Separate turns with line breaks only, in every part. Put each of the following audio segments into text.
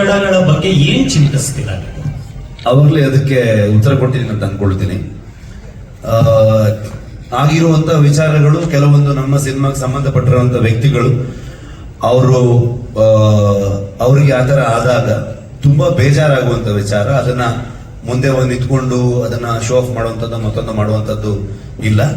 ಅವಘಡಗಳ ಬಗ್ಗೆ ಏನ್ ಚಿಂತಿಸ್ತಿಲ್ಲ
ಅವಾಗಲೇ ಅದಕ್ಕೆ ಉತ್ತರ ಕೊಟ್ಟಿದ್ದೀನಿ ಅಂತ ಅನ್ಕೊಳ್ತೀನಿ. ಆ, ಆಗಿರುವಂತ ವಿಚಾರಗಳು ಕೆಲವೊಂದು ನಮ್ಮ ಸಿನಿಮಾಗೆ ಸಂಬಂಧಪಟ್ಟಿರುವಂತ ವ್ಯಕ್ತಿಗಳು ಅವರು ಅವರಿಗೆ ಆ ಥರ ಆದಾಗ ತುಂಬಾ ಬೇಜಾರಾಗುವಂತ ವಿಚಾರ. ಅದನ್ನ ಮುಂದೆ ಒಂದು ನಿಂತ್ಕೊಂಡು ಅದನ್ನ ಶೋ ಆಫ್ ಮಾಡುವಂಥದ್ದು ಮತ್ತೊಂದು ಮಾಡುವಂಥದ್ದು ಇಲ್ಲ.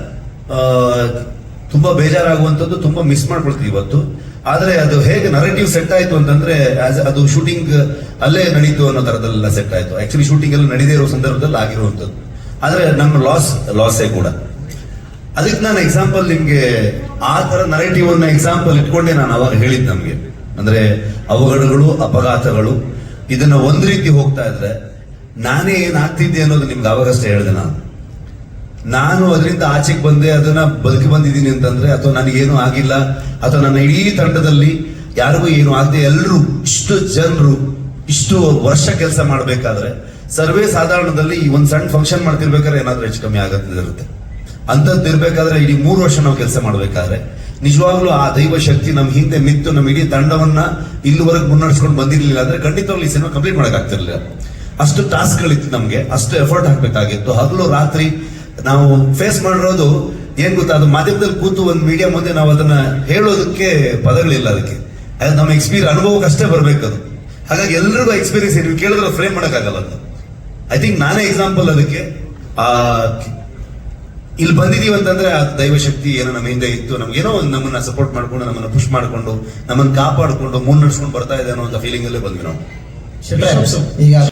ತುಂಬಾ ಬೇಜಾರಾಗುವಂಥದ್ದು ತುಂಬಾ ಮಿಸ್ ಮಾಡ್ಕೊಳ್ತೀವಿ ಇವತ್ತು. ಆದ್ರೆ ಅದು ಹೇಗೆ ನರೇಟಿವ್ ಸೆಟ್ ಆಯ್ತು ಅಂತಂದ್ರೆ ಆಸ್ ಅದು ಶೂಟಿಂಗ್ ಅಲ್ಲೇ ನಡೀತು ಅನ್ನೋ ತರದಲ್ಲ ಸೆಟ್ ಆಯ್ತು. ಆಕ್ಚುಲಿ ಶೂಟಿಂಗ್ ಎಲ್ಲ ನಡೀದೇ ಇರೋ ಸಂದರ್ಭದಲ್ಲಿ ಆಗಿರುವಂಥದ್ದು. ಆದ್ರೆ ನಮ್ಮ ಲಾಸ್ ಲಾಸೇ ಕೂಡ. ಅದಕ್ಕೆ ನಾನು ಎಕ್ಸಾಂಪಲ್ ನಿಮ್ಗೆ ಆ ತರ ನರೇಟಿವ್ ಅನ್ನ ಎಕ್ಸಾಂಪಲ್ ಇಟ್ಕೊಂಡೆ ನಾನು ಅವಾಗ ಹೇಳಿದ್ ನಮ್ಗೆ. ಅಂದ್ರೆ ಅವಘಡಗಳು, ಅಪಘಾತಗಳು, ಇದನ್ನ ಒಂದ್ ರೀತಿ ಹೋಗ್ತಾ ಇದ್ರೆ ನಾನೇ ಏನ್ ಆಗ್ತಿದ್ದೆ ಅನ್ನೋದು ನಿಮ್ಗೆ ಅವಾಗಷ್ಟೇ ಹೇಳಿದೆ ನಾನು. ನಾನು ಅದರಿಂದ ಆಚೆಗೆ ಬಂದೆ, ಅದನ್ನ ಬದುಕಿ ಬಂದಿದ್ದೀನಿ ಅಂತಂದ್ರೆ, ಅಥವಾ ನನಗೇನು ಆಗಿಲ್ಲ, ಅಥವಾ ನನ್ನ ಇಡೀ ತಂಡದಲ್ಲಿ ಯಾರಿಗೂ ಏನು ಆಗದೆ ಎಲ್ಲರೂ ಇಷ್ಟು ಜನರು ಇಷ್ಟು ವರ್ಷ ಕೆಲಸ ಮಾಡಬೇಕಾದ್ರೆ, ಸರ್ವೇ ಸಾಧಾರಣದಲ್ಲಿ ಈ ಒಂದ್ ಸಣ್ಣ ಫಂಕ್ಷನ್ ಮಾಡ್ತಿರ್ಬೇಕಾದ್ರೆ ಏನಾದ್ರೂ ಹೆಚ್ಚು ಕಮ್ಮಿ ಆಗತ್ತಿರುತ್ತೆ ಅಂತದ್ದು ಇರ್ಬೇಕಾದ್ರೆ ಇಡೀ ಮೂರು ವರ್ಷ ನಾವು ಕೆಲಸ ಮಾಡ್ಬೇಕಾದ್ರೆ, ನಿಜವಾಗ್ಲೂ ಆ ದೈವ ಶಕ್ತಿ ನಮ್ ಹಿಂದೆ ನಿಂತು ನಮ್ಮ ಇಡೀ ತಂಡವನ್ನ ಇಲ್ಲಿವರೆಗೆ ಮುನ್ನಡೆಸ್ಕೊಂಡು ಬಂದಿರ್ಲಿಲ್ಲ ಅಂದ್ರೆ ಖಂಡಿತವಾಗ್ಲೂ ಈ ಸಿನಿಮಾ ಕಂಪ್ಲೀಟ್ ಮಾಡಕ್ ಆಗ್ತಿರ್ಲಿಲ್ಲ ಅಷ್ಟು ಟಾಸ್ಕ್ ಗಳಿತ್ತು ನಮ್ಗೆ, ಅಷ್ಟು ಎಫರ್ಟ್ ಹಾಕ್ಬೇಕಾಗಿತ್ತು. ಹಗಲು ರಾತ್ರಿ ನಾವು ಫೇಸ್ ಮಾಡಿರೋದು ಏನ್ ಗೊತ್ತಾ? ಅದು ಮಾಧ್ಯಮದಲ್ಲಿ ಕೂತು ಒಂದು ಮೀಡಿಯಾ ಮುಂದೆ ನಾವು ಅದನ್ನ ಹೇಳೋದಕ್ಕೆ ಪದಗಳಿಲ್ಲ ಅದಕ್ಕೆ. ಅದು ನಮ್ಮ ಎಕ್ಸ್ಪೀರಿಯನ್ಸ್ ಅನುಭವಕ್ಕೆ ಅಷ್ಟೇ ಬರ್ಬೇಕು ಅದು. ಹಾಗಾಗಿ ಎಲ್ರಿಗೂ ಎಕ್ಸ್ಪೀರಿಯನ್ಸ್ ನೀವು ಕೇಳಿದ್ರೆ ಫ್ರೇಮ್ ಮಾಡೋಕ್ಕಾಗಲ್ಲ ಅದು. ಐ ಥಿಂಕ್ ನಾನೇ ಎಕ್ಸಾಂಪಲ್ ಅದಕ್ಕೆ. ಆ ಇಲ್ಲಿ ಬಂದಿದೀವಿ ಅಂತಂದ್ರೆ ಆ ದೈವಶಕ್ತಿ ಏನೋ ನಮ್ಮ ಹಿಂದೆ ಇತ್ತು. ನಮ್ಗೇನೋ ಒಂದು ನಮ್ಮನ್ನ ಸಪೋರ್ಟ್ ಮಾಡ್ಕೊಂಡು ನಮ್ಮನ್ನ ಪುಷ್ ಮಾಡ್ಕೊಂಡು ನಮ್ಮನ್ನ ಕಾಪಾಡ್ಕೊಂಡು ಮುನ್ನಡೆಸ್ಕೊಂಡು ಬರ್ತಾ ಇದೆ ಅನ್ನೋ ಫೀಲಿಂಗ್ ಅಲ್ಲೇ ಬಂದ್ವಿ ನಾವು.